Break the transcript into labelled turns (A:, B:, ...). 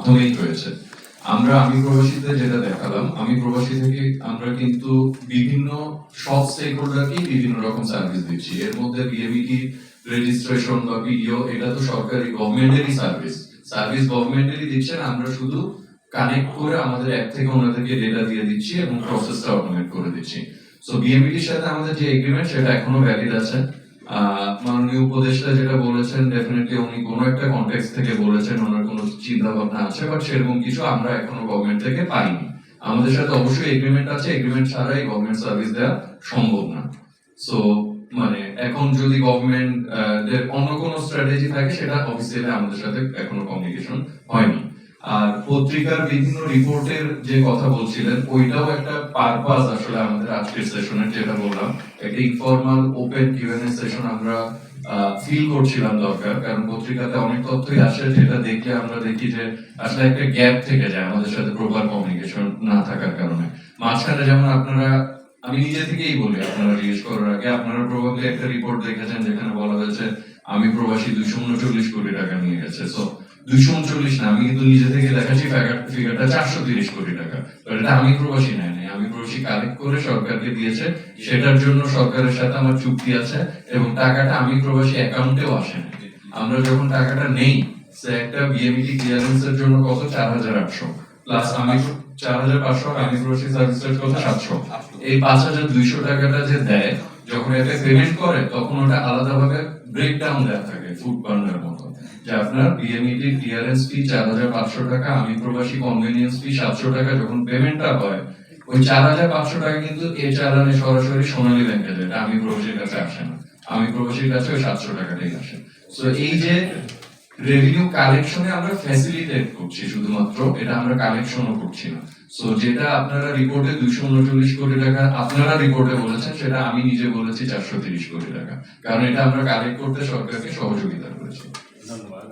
A: মাধ্যমেই হয়েছে আমরা আমি প্রবাসীতে যেটা দেখালাম, আমি প্রবাসী থেকে আমরা কিন্তু বিভিন্ন সব স্টেক বিভিন্ন রকম সার্ভিস দিচ্ছি। এর মধ্যে বিএবিটি রেজিস্ট্রেশন বা পিডিও এটা তো সরকারি গভর্নমেন্টেরই সার্ভিস সার্ভিস গভর্নমেন্টেরই দিচ্ছেন, আমরা শুধু কানেক্ট করে আমাদের অ্যাপ থেকে ওনাদেরকে ডেটা দিয়ে দিচ্ছি এবং প্রসেসটা অটোমেট করে দিচ্ছি। সো বিএমবিটির সাথে আমাদের যে এগ্রিমেন্ট সেটা এখনও ভ্যালিড আছে। মাননীয় উপদেষ্টা যেটা বলেছেন ডেফিনেটলি উনি কোনো একটা কন্টেক্স থেকে বলেছেন, ওনার কোনো চিন্তা ভাবনা আছে বাট সেরকম কিছু আমরা এখনও গভর্নমেন্ট থেকে পাইনি। আমাদের সাথে অবশ্যই এগ্রিমেন্ট আছে এগ্রিমেন্ট ছাড়াই গভর্নমেন্ট সার্ভিস দেওয়া সম্ভব না। সো মানে এখন যদি গভর্নমেন্ট অন্য কোনো স্ট্র্যাটেজি থাকে, সেটা অফিসিয়ালি আমাদের সাথে এখনও কমিউনিকেশন হয়নি। আর পত্রিকার বিভিন্ন রিপোর্টের যে কথা বলছিলেন, ওইটাও একটা পারপাস আসলে আমাদের আজকের সেশনের যেটা বললাম। একটা informal open Q and A session আমরা ফিল করছিলাম দরকার, কারণ পত্রিকাতে অনেক তথ্যই আসে, যেটা দেখলে আমরা দেখি যে আসলে একটা গ্যাপ থেকে যায় আমাদের সাথে প্রপার কমিউনিকেশন না থাকার কারণে। মাঝখানে যেমন আপনারা, আমি নিজে থেকেই বলি, আপনারা জিজ্ঞেস করার আগে আপনারা প্রবাবলি একটা রিপোর্ট দেখেছেন যেখানে বলা হয়েছে, আমি প্রবাসী দুইশো উনচল্লিশ কোটি টাকা নিয়ে গেছে। সো দুইশো উনচল্লিশ না, আমি কিন্তু নিজে থেকে দেখাচ্ছি ফিগারটা চারশো তিরিশ কোটি টাকা। এটা আমি প্রবাসী নেয় নাই, আমি প্রবাসী কালেক্ট করে সরকারকে দিয়েছে। সেটার জন্য সরকারের সাথে আমার চুক্তি আছে এবং টাকাটা আমি প্রবাসী অ্যাকাউন্টেও আসে না। আমরা যখন টাকাটা নেই একটা বিএমটি ক্লিয়ারেন্স এর জন্য কত? চার হাজার আটশো। প্লাস আমি চার হাজার পাঁচশো আমি প্রবাসী সার্ভিস কত? সাতশো। এই পাঁচ হাজার দুইশো টাকাটা যে দেয়, যখন এটা পেমেন্ট করে, তখন ওটা আলাদাভাবে ব্রেকডাউন দেওয়া থাকে ফুড পান্ডার মতো। যে আপনার বিএমইটি ক্লিয়ারেন্স ফি চার হাজার পাঁচশো টাকা, আমি প্রবাসী কনভেনিয়েন্স ফি সাতশো টাকা, যখন পেমেন্টটা হয়, ওই চার হাজার পাঁচশো টাকা কিন্তু এ চালানে সরাসরি সোনালী ব্যাংকে যায়। আমি প্রবাসীর কাছে আসে না। আমি প্রবাসীর কাছে ওই সাতশো টাকাটাই আসে। তো এই যে রেভিনিউ কালেকশনে আমরা ফ্যাসিলিটেট করছি শুধুমাত্র, এটা আমরা কালেকশনও করছি না। সো যেটা আপনারা রিপোর্টে দুইশো উনচল্লিশ কোটি টাকা আপনারা রিপোর্টে বলেছেন, সেটা আমি নিজে বলেছি চারশো তিরিশ কোটি টাকা। কারণ এটা আমরা কালেক্ট করতে সরকারকে সহযোগিতা করেছি।
B: ধন্যবাদ